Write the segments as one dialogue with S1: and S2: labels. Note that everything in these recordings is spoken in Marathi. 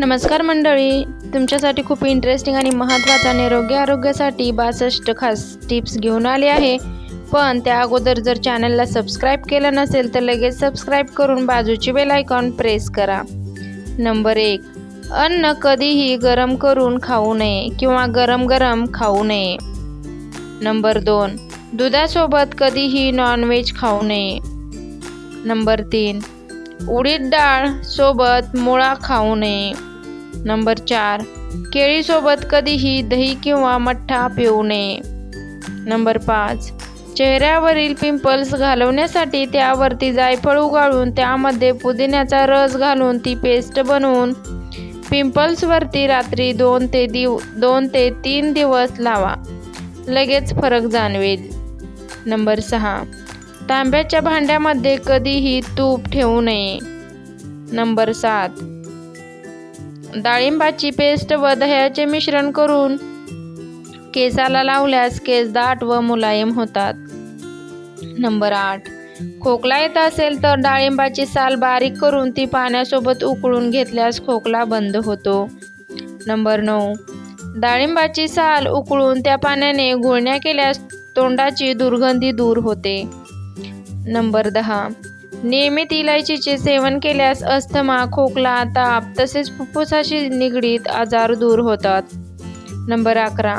S1: नमस्कार मंडळी. तुमच्यासाठी खूप इंटरेस्टिंग आणि महत्त्वाचा निरोगी आरोग्यासाठी बासष्ट खास टिप्स घेऊन आले आहे. पण त्या अगोदर जर चॅनलला सबस्क्राईब केलं नसेल तर लगेच सबस्क्राईब करून बाजूची बेल आयकॉन प्रेस करा. नंबर एक अन्न कधीही गरम करून खाऊ नये किंवा गरम गरम खाऊ नये. नंबर दोन दुधासोबत कधीही नॉनव्हेज खाऊ नये. नंबर तीन उडीद डाळ सोबत मुळा खाऊ नये. नंबर चार केळीसोबत कधीही दही किंवा मठ्ठा पिऊ नये. नंबर पाच चेहऱ्यावरील पिंपल्स घालवण्यासाठी त्यावरती जायफळ उगाळून त्यामध्ये पुदिन्याचा रस घालून ती पेस्ट बनवून पिंपल्सवरती रात्री दोन ते दिव दोन ते तीन दिवस लावा. लगेच फरक जाणवेल. नंबर सहा तांब्याच्या भांड्यामध्ये कधीही तूप ठेवू नये. नंबर सात डाळिंबाची पेस्ट व दह्याचे मिश्रण करून केसाला लावल्यास केस दाट व मुलायम होतात. नंबर आठ. खोकला येत असेल तर डाळिंबाची साल बारीक करून ती पाण्यासोबत उकळून घेतल्यास खोकला बंद होतो. नंबर नऊ. डाळिंबाची साल उकळून त्या पाण्याने गुळण्या केल्यास तोंडाची दुर्गंधी दूर होते. नंबर दहा. नियमित इलायचीचे सेवन केल्यास अस्थमा खोकला ताप तसेच फुफ्फुसाशी निगडीत आजार दूर होतात. नंबर अकरा.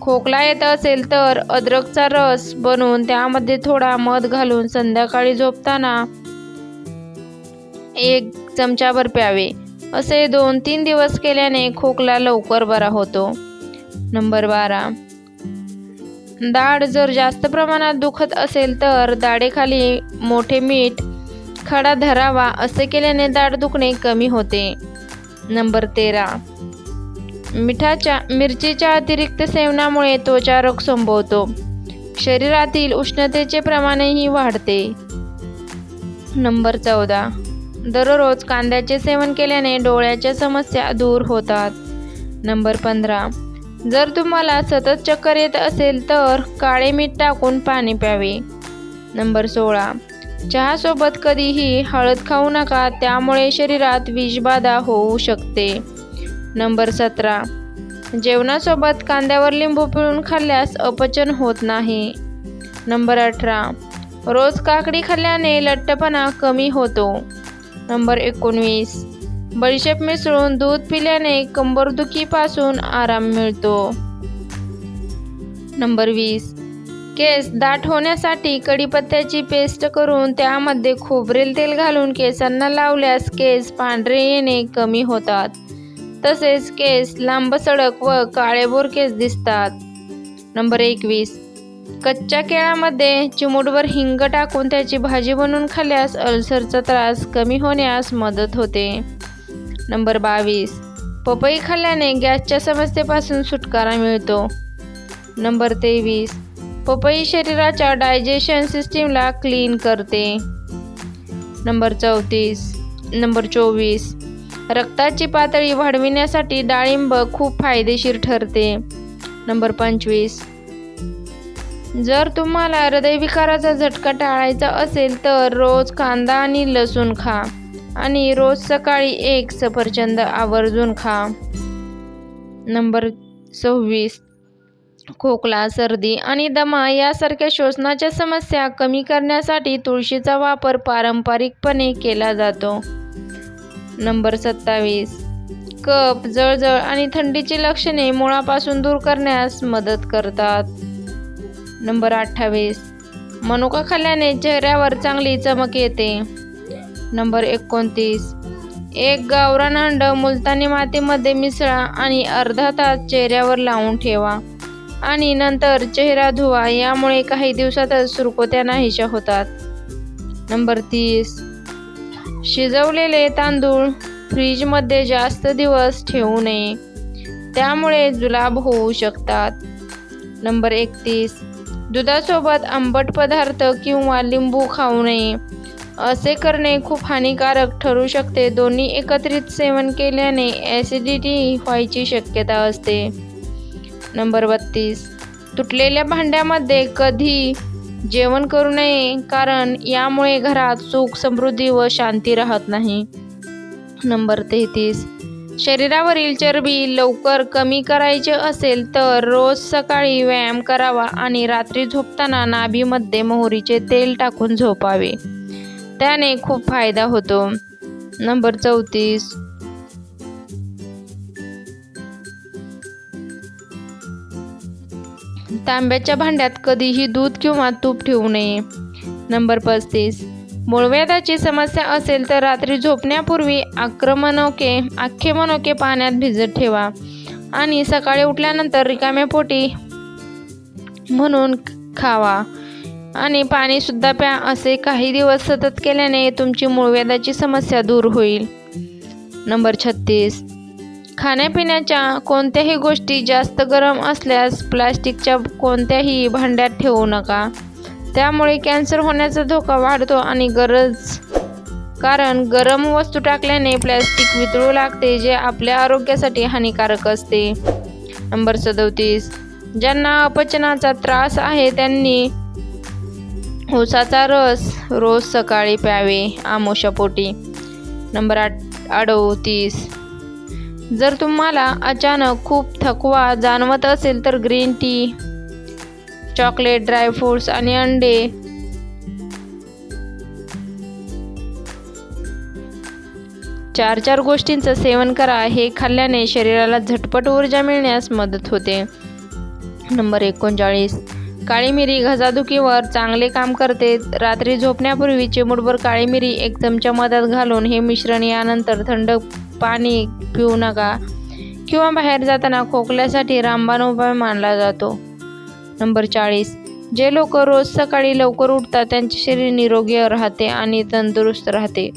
S1: खोकला येत असेल तर अद्रकचा रस बनवून त्यामध्ये थोडा मध घालून संध्याकाळी झोपताना एक चमचाभर प्यावे. असे दोन तीन दिवस केल्याने खोकला लवकर बरा होतो. नंबर बारा. दाढ जर जास्त प्रमाणात दुखत असेल तर दाढेखाली मोठे मीठ खडा धरावा असे केल्याने दाढ दुखणे कमी होते. नंबर तेरा. मिठाच्या मिरचीच्या अतिरिक्त सेवनामुळे त्वचा रोग संभवतो. शरीरातील उष्णतेचे प्रमाणही वाढते. नंबर चौदा. दररोज कांद्याचे सेवन केल्याने डोळ्याच्या समस्या दूर होतात. नंबर पंधरा. जर तुम्हाला सतत चक्कर येत असेल तर काळे मीठ टाकून पाणी प्यावे. नंबर सोळा. चहासोबत कधीही हळद खाऊ नका त्यामुळे शरीरात विषबाधा होऊ शकते. नंबर सतरा. जेवणासोबत कांद्यावर लिंबू पिळून खाल्ल्यास अपचन होत नाही. नंबर अठरा. रोज काकडी खाल्ल्याने लठ्ठपणा कमी होतो. नंबर एकोणवीस. बडीशेप मिसळून दूध पिल्याने कंबरदुखीपासून आराम मिळतो. नंबर वीस. केस दाट होण्यासाठी कढीपत्त्याची पेस्ट करून त्यामध्ये खोबरेल तेल घालून केसांना लावल्यास केस पांढरे येणे कमी होतात. तसेच केस लांब सडक व काळेभोर केस दिसतात. नंबर एकवीस. कच्च्या केळामध्ये चिमूटभर हिंग टाकून त्याची भाजी बनवून खाल्ल्यास अल्सरचा त्रास कमी होण्यास मदत होते. नंबर बावीस. पपई खाल्ल्याने गॅसच्या समस्येपासून सुटकारा मिळतो. नंबर तेवीस. पपई शरीराच्या डायजेशन सिस्टीमला क्लीन करते. नंबर चौतीस. नंबर चोवीस. रक्ताची पातळी वाढविण्यासाठी डाळिंब खूप फायदेशीर ठरते. नंबर पंचवीस. जर तुम्हाला हृदयविकाराचा झटका टाळायचा असेल तर रोज कांदा आणि लसूण खा आणि रोज सकाळी एक सफरचंद आवर्जून खा. नंबर सव्वीस. खोकला सर्दी आणि दमा यासारख्या श्वसनाच्या समस्या कमी करण्यासाठी तुळशीचा वापर पारंपरिकपणे केला जातो. नंबर सत्तावीस. कप जळजळ आणि थंडीची लक्षणे मुळापासून दूर करण्यास मदत करतात. नंबर अठ्ठावीस. मनुका खाल्ल्याने चेहऱ्यावर चांगली चमक येते. नंबर एकोणतीस. एक गावरान अंड मुलतानी मातीमध्ये मिसळा आणि अर्धा तास चेहऱ्यावर लावून ठेवा. आणि नंतर चेहरा धुवा यामुळे काही दिवसातच सुरकोत्या नाहीशा होतात. नंबर तीस. शिजवलेले तांदूळ फ्रीजमध्ये जास्त दिवस ठेवू नये. त्यामुळे जुलाब होऊ शकतात. नंबर एकतीस. दुधासोबत आंबट पदार्थ किंवा लिंबू खाऊ नये. असे करणे खूप हानिकारक ठरू शकते. दोन्ही एकत्रित सेवन केल्याने ॲसिडिटी व्हायची शक्यता असते. नंबर बत्तीस. तुटलेल्या भांड्यामध्ये कधी जेवण करू नये कारण यामुळे घरात सुख समृद्धी व शांती राहत नाही. नंबर तेहतीस. शरीरावरील चरबी लवकर कमी करायचे असेल तर रोज सकाळी व्यायाम करावा आणि रात्री झोपताना नाभीमध्ये मोहरीचे तेल टाकून झोपावे. त्याने खूप फायदा होतो. नंबर चौतीस. तांब्याच्या भांड्यात कधीही दूध किंवा तूप ठेवू नये. नंबर पस्तीस. मूळव्याधाची समस्या असेल तर रात्री झोपण्यापूर्वी आक्रमणोके अख्खे मनोके पाण्यात भिजत ठेवा आणि सकाळी उठल्यानंतर रिकाम्या पोटी म्हणून खावा आणि पाणीसुद्धा प्या. असे काही दिवस सतत केल्याने तुमची मूळव्याधाची समस्या दूर होईल. नंबर छत्तीस. खाण्यापिण्याच्या कोणत्याही गोष्टी जास्त गरम असल्यास प्लास्टिकच्या कोणत्याही भांड्यात ठेवू नका. त्यामुळे कॅन्सर होण्याचा धोका वाढतो आणि गरज कारण गरम वस्तू टाकल्याने प्लॅस्टिक वितळू लागते जे आपल्या आरोग्यासाठी हानिकारक असते. नंबर सदोतीस. ज्यांना अपचनाचा त्रास आहे त्यांनी ऊसाचा रस रोज सकाळी प्यावे. आमोशापोटी. नंबर आठ अडोतीस. जर तुम्हाला अचानक खूप थकवा जाणवत असेल तर ग्रीन टी चॉकलेट ड्रायफ्रूट्स आणि अंडे. चार चार गोष्टींचं सेवन करा. हे खाल्ल्याने शरीराला झटपट ऊर्जा मिळण्यास मदत होते. नंबर एकोणचाळीस. काळी मिरी घसादुखीवर चांगले काम करते. रात्री झोपण्यापूर्वी चिमूटभर काळी मिरी एक चमचा मधात घालून हे मिश्रण यानंतर थंड पाणी पिऊ नका. किंवा बाहेर जाताना खोकल्यासाठी रामबाण उपाय मानला जातो. नंबर चाळीस. जे लोक रोज सकाळी लवकर उठतात त्यांचे शरीर निरोगी राहते आणि तंदुरुस्त राहते.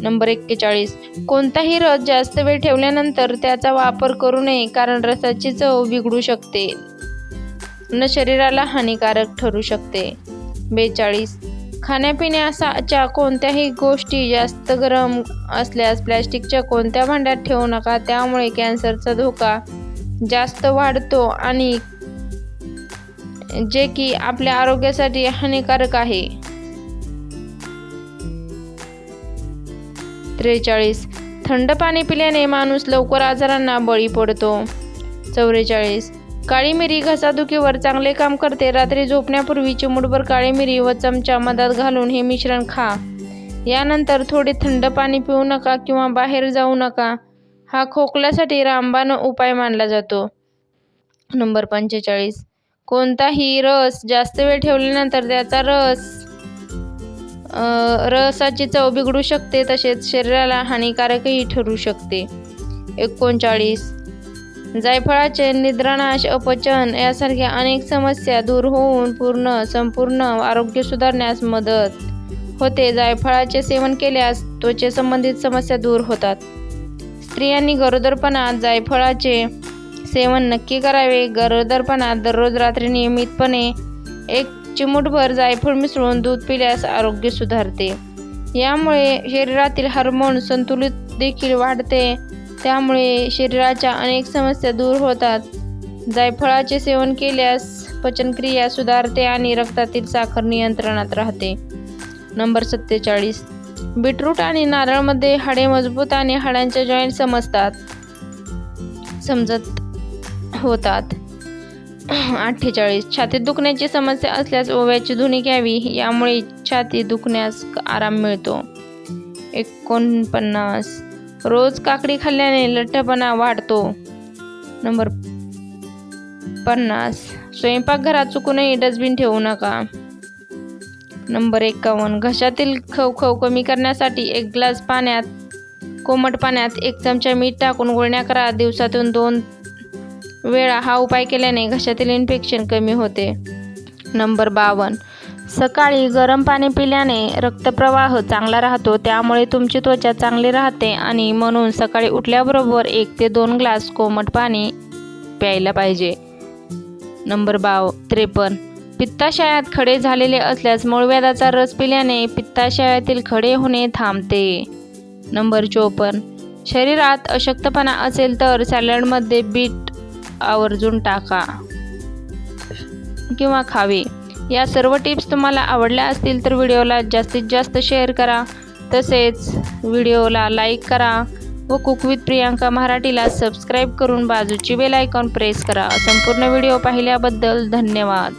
S1: नंबर एक्केचाळीस. कोणताही रस जास्त वेळ ठेवल्यानंतर त्याचा वापर करू नये कारण रसाची चव बिघडू शकते. न शरीराला हानिकारक ठरू शकते. बेचाळीस. खाण्यापिण्याच्या कोणत्याही गोष्टी जास्त गरम असल्यास प्लॅस्टिकच्या कोणत्या भांड्यात ठेवू नका. त्यामुळे कॅन्सरचा धोका जास्त वाढतो आणि जे की आपल्या आरोग्यासाठी हानिकारक आहे. त्रेचाळीस. थंड पाणी पिल्याने माणूस लवकर आजारांना बळी पडतो. चौवेचाळीस. काळी मिरी घसादुखीवर चांगले काम करते. रात्री झोपण्यापूर्वी चिमूटभर काळी मिरी व चमचा मधात घालून हे मिश्रण खा. यानंतर थोडे थंड पाणी पिऊ नका किंवा बाहेर जाऊ नका. हा खोकल्यासाठी रामबाण उपाय मानला जातो. नंबर पंचेचाळीस. कोणताही रस जास्त वेळ ठेवल्यानंतर त्याचा रस रसाची चव बिघडू शकते तसेच शरीराला हानिकारकही ठरू शकते. एकोणचाळीस. जायफळाचे निद्रानाश अपचन यासारख्या अनेक समस्या दूर होऊन पूर्ण संपूर्ण आरोग्य सुधारण्यास मदत होते. जायफळाचे सेवन केल्यास त्वचे संबंधित समस्या दूर होतात. स्त्रियांनी गरोदरपणात जायफळाचे सेवन नक्की करावे. गरोदरपणात दररोज रात्री नियमितपणे एक चिमूटभर जायफळ मिसळून दूध पिल्यास आरोग्य सुधारते. यामुळे शरीरातील हार्मोन संतुलित देखील वाढते. त्यामुळे शरीराच्या अनेक समस्या दूर होतात. जायफळाचे सेवन केल्यास पचनक्रिया सुधारते आणि रक्तातील साखर नियंत्रणात राहते. नंबर सत्तेचाळीस. बीटरूट आणि नारळमध्ये हाडे मजबूत आणि हाडांच्या जॉईंट समजतात समजत होतात. अठ्ठेचाळीस. छातीत दुखण्याची समस्या असल्यास ओव्याची धुणी घ्यावी यामुळे छाती दुखण्यास आराम मिळतो. एकोणपन्नास. रोज काकडी खाल्ल्याने लठ्ठपणा वाढतो. नंबर पन्नास. स्वयंपाकघरात चुकूनही डस्टबिन ठेवू नका. नंबर एकावन्न. घशातील खवखव कमी करण्यासाठी एक ग्लास पाण्यात कोमट पाण्यात एक चमचा मीठ टाकून गुळण्या करा. दिवसातून दोन वेळा हा उपाय केल्याने घशातील इन्फेक्शन कमी होते. नंबर बावन्न. सकाळी गरम पाणी पिल्याने रक्तप्रवाह चांगला राहतो त्यामुळे तुमची त्वचा चांगली राहते आणि म्हणून सकाळी उठल्याबरोबर एक ते दोन ग्लास कोमट पाणी प्यायला पाहिजे. नंबर बाव त्रेपन्न. पित्ताशयात खडे झालेले असल्यास मूळव्याधाचा रस पिल्याने पित्ताशयातील खडे होणे थांबते. नंबर चोपन्न. शरीरात अशक्तपणा असेल तर सॅलडमध्ये बीट आवर्जून टाका किंवा खावे. या सर्व टिप्स तुम्हाला आवडल्या असतील तर व्हिडिओला जास्तीत जास्त शेअर करा. तसेच व्हिडिओला लाईक करा व कुक विथ प्रियांका मराठीला सबस्क्राईब करून बाजूची बेल आयकॉन प्रेस करा. संपूर्ण व्हिडिओ पाहिल्याबद्दल धन्यवाद.